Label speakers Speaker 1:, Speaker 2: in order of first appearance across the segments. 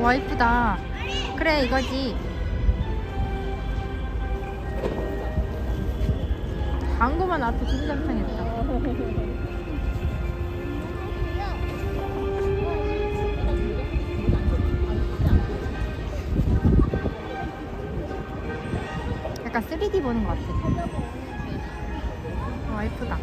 Speaker 1: 와 이쁘다. 그래 이거지. 광고만 앞에 진짜 상했다. 약간 3D 보는 것 같아. 와 이쁘다.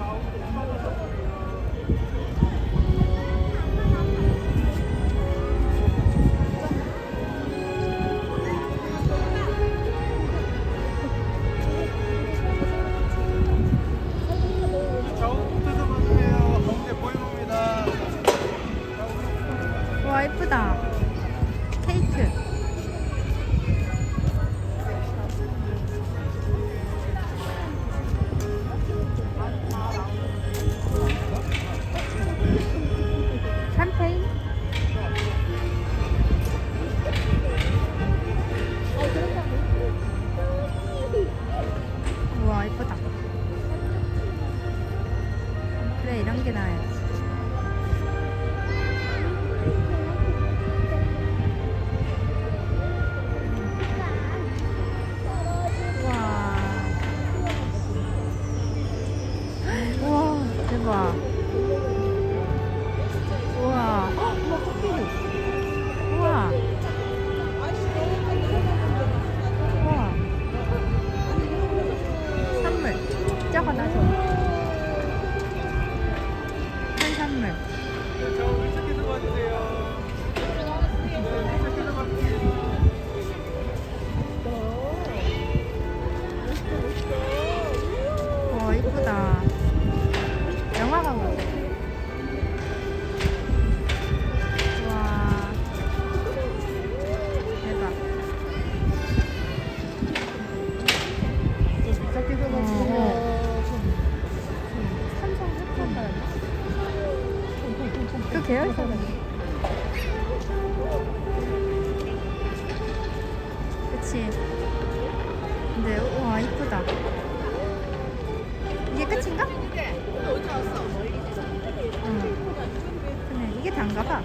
Speaker 1: 와 이쁘다. 케이크. 샴페인. 우와 이쁘다. 그래 이런 게 나아야 대박. 우와. 헉, 우와, 코끼리. 우와. 우와. 선물. 저거 놔줘. 한 선물.
Speaker 2: 좌우 왼쪽에서 봐주세요.
Speaker 1: 봐주세요. 삼성 해커 그 계열사는 그치 근데 우와 이쁘다 이게 끝인가? 응 그래 이게 단가봐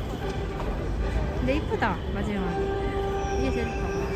Speaker 1: 근데 이쁘다 마지막 이게 제일 이뻐